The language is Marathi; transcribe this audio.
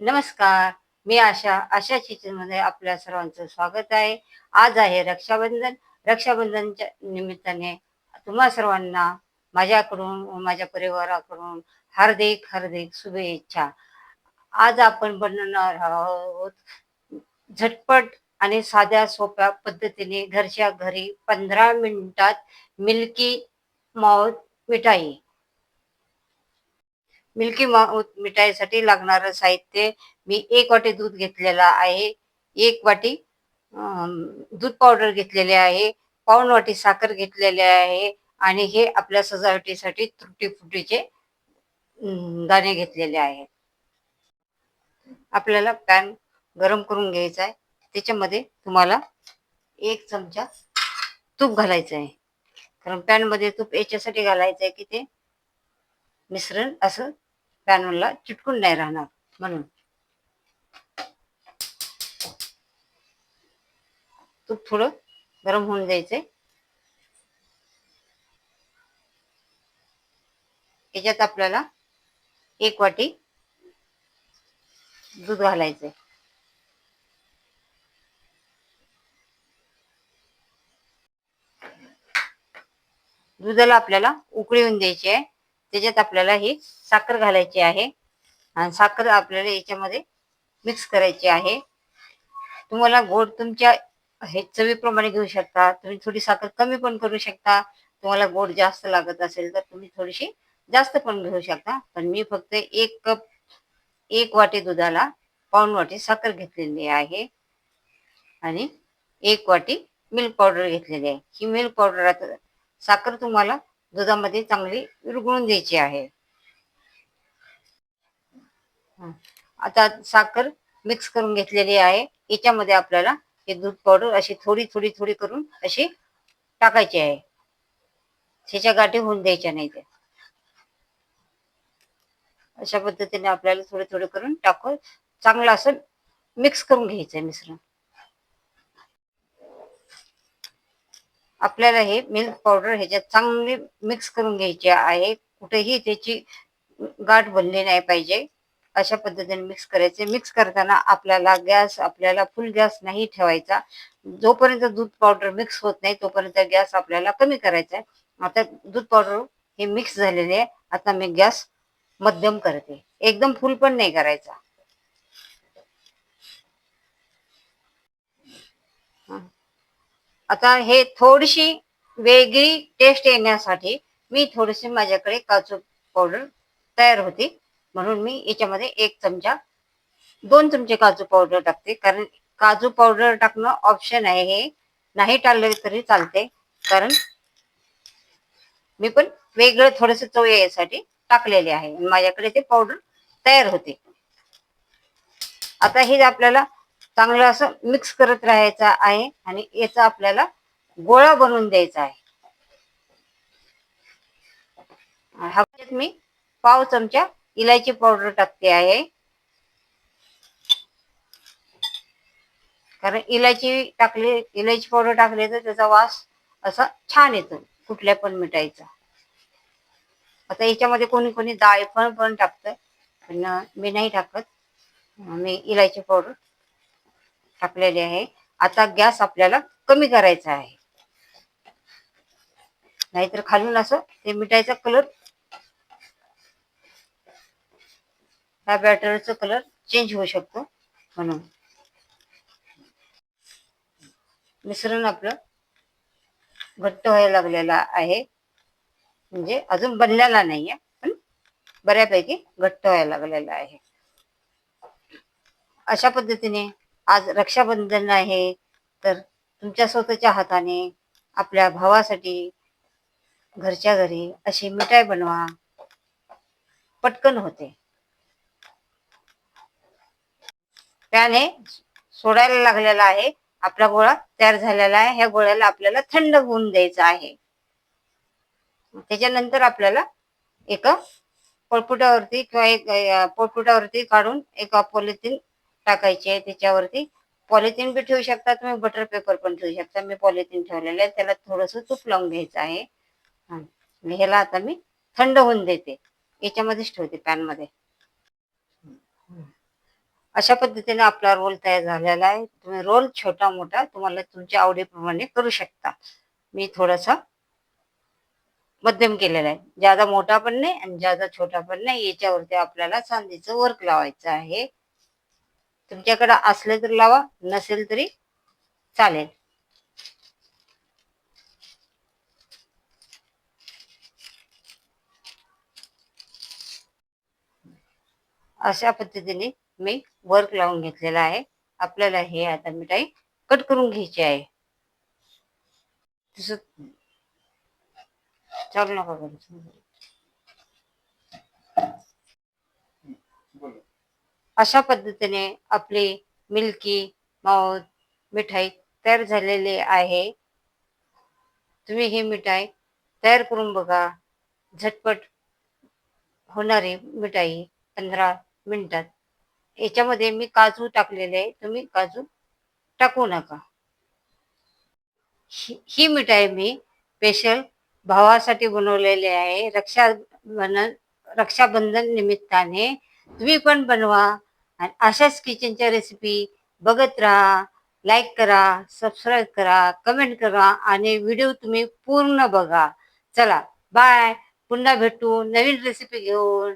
नमस्कार मी आशा आशा मध्ये आपल्या सर्वांचं स्वागत आहे. आज आहे रक्षाबंधन. रक्षाबंधनच्या निमित्ताने तुम्हा सर्वांना माझ्याकडून माझ्या परिवाराकडून हार्दिक हार्दिक शुभेच्छा. आज आपण बनवणार आहोत झटपट आणि साध्या सोप्या पद्धतीने घरच्या घरी पंधरा मिनिटात मिल्की माउथ मिठाई. मिल्की मिठाईसाठी लागणारं साहित्य मी एक वाटी दूध घेतलेला आहे. एक वाटी दूध पावडर घेतलेले आहे. पाऊण वाटी साखर घेतलेले आहे. आणि हे आपल्या सजावटीसाठी तुटी फुटीचे दाणे घेतलेले आहेत. आपल्याला पॅन गरम करून घ्यायचा आहे. त्याच्यामध्ये तुम्हाला एक चमचा तूप घालायचं आहे. कारण पॅनमध्ये तूप याच्यासाठी घालायचं आहे की ते मिश्रण असं पॅनला चिटकून नाही राहणार म्हणून. तूप थोडं गरम होऊन द्यायचंय. याच्यात आपल्याला एक वाटी दूध घालायचंय. दुधाला आपल्याला उकळी येऊन द्यायची आहे. त्याच्यात आपल्याला ही साखर घालायची आहे. आणि साखर आपल्याला याच्यामध्ये मिक्स करायची आहे. तुम्हाला गोड तुमच्या हे चवीप्रमाणे घेऊ शकता. तुम्ही थोडी साखर कमी पण करू शकता. तुम्हाला गोड जास्त लागत असेल तर तुम्ही थोडीशी जास्त पण घेऊ शकता. पण मी फक्त एक कप एक वाटी दुधाला पाऊण वाटी साखर घेतलेली आहे. आणि एक वाटी मिल्क पावडर घेतलेली आहे. ही मिल्क पावडर आता साखर तुम्हाला दुधामध्ये चांगली विरघळून द्यायची आहे. आता साखर मिक्स करून घेतलेली आहे. याच्यामध्ये आपल्याला हे दूध पावडर अशी थोडी थोडी थोडी करून अशी टाकायची आहे. त्याच्या गाठी होऊन द्यायच्या नाही ते अशा पद्धतीने आपल्याला थोडे थोडे करून टाकून चांगलं असं मिक्स करून घ्यायचं आहे मिश्रण. आपल्याला हे मिल्क पावडर ह्याच्यात चांगली मिक्स करून घ्यायची आहे. कुठेही त्याची गाठ बनली नाही पाहिजे. अशा पद्धतीने मिक्स करायचे. मिक्स करताना आपल्याला गॅस आपल्याला फुल गॅस नाही ठेवायचा. जोपर्यंत दूध पावडर मिक्स होत नाही तोपर्यंत गॅस आपल्याला कमी करायचा आहे. आता दूध पावडर हे मिक्स झालेले आहे. आता मी गॅस मध्यम करते. एकदम फुल पण नाही करायचा. आता हे थोडीशी वेगळी टेस्ट येण्यासाठी मी थोडीशी माझ्याकडे काजू पावडर तयार होती. म्हणून मी याच्यामध्ये एक चमचा दोन चमचे काजू पावडर टाकते. कारण काजू पावडर टाकणं ऑप्शन आहे. हे नाही टाळलं तरी चालते. कारण मी पण वेगळं थोडस चव यासाठी टाकलेले आहे. माझ्याकडे ते पावडर तयार होते. आता हे आपल्याला चांगलं असं मिक्स करत राहायचं आहे आणि याचा आपल्याला गोळा बनवून द्यायचा आहे. ह्याच्यात मी पाव चमचा इलायची पावडर टाकते आहे. कारण इलायची टाकली इलायची पावडर टाकली तर त्याचा वास असा छान येतो कुठल्या पण मिठाईचा. आता याच्यामध्ये कोणी कोणी डाळ पण पण टाकतं पण मी नाही टाकत. मी इलायची पावडर टाकलेले आहे. आता गॅस आपल्याला कमी करायचा आहे. नाहीतर खालून असं ते मिठाईचा कलर ह्या बॅटरचा कलर चेंज होऊ शकतो म्हणून. मिश्रण आपलं घट्ट व्हायला लागलेला आहे. म्हणजे अजून बनलेला नाहीये पण बऱ्यापैकी घट्ट व्हायला लागलेला आहे. अशा पद्धतीने आज रक्षाबंधन आहे तर तुमच्या स्वतःच्या हाताने आपल्या भावासाठी घरच्या घरी अशी मिठाई बनवा. पटकन होते. पॅन हे सोडायला लागलेला आहे आपला गोळा तयार झालेला आहे ह्या गोळ्याला आपल्याला थंड होऊन द्यायचा आहे. त्याच्यानंतर आपल्याला एका पळपुटावरती किंवा एक पळपुटावरती काढून एका पॉलिथिन टाकायची आहे त्याच्यावरती. पॉलिथिन बी ठेवू शकता तुम्ही बटर पेपर पण ठेवू शकता. मी पॉलिथिन ठेवलेलं आहे त्याला थोडस तूप लावून घ्यायचं आहे. ह्याला आता मी थंड होऊन देते. याच्यामध्येच ठेवते पॅनमध्ये अशा पद्धतीने आपला रोल तयार झालेला आहे. तुम्ही रोल छोटा मोठा तुम्हाला तुमच्या आवडीप्रमाणे करू शकता. मी थोडासा मध्यम केलेला आहे. ज्यादा मोठा पण नाही आणि ज्यादा छोटा पण नाही याच्यावरती आपल्याला चांदीचं वर्क लावायचं आहे. तुमच्याकडे असले तर लावा नसेल तरी चालेल. अशा पद्धतीने मी वर्क लावून घेतलेला आहे. आपल्याला हे आता मिठाई कट करून घ्यायची आहे. तस चालू नका अशा पद्धतीने आपली मिल्की माऊथ मिठाई तयार झालेली आहे. तुम्ही ही मिठाई तयार करून बघा. झटपट होणारी मिठाई पंधरा मिनिटात. याच्यामध्ये मी काजू टाकलेले आहे. तुम्ही काजू टाकू नका. ही ही मिठाई मी स्पेशल भावासाठी बनवलेली आहे. रक्षाबंधन रक्षाबंधन निमित्ताने. तुम्ही पण बनवा. आणि अशाच किचनच्या रेसिपी बघत राहा लाईक करा सबस्क्राईब करा कमेंट करा आणि व्हिडिओ तुम्ही पूर्ण बघा. चला बाय पुन्हा भेटू. नवीन रेसिपी घेऊन.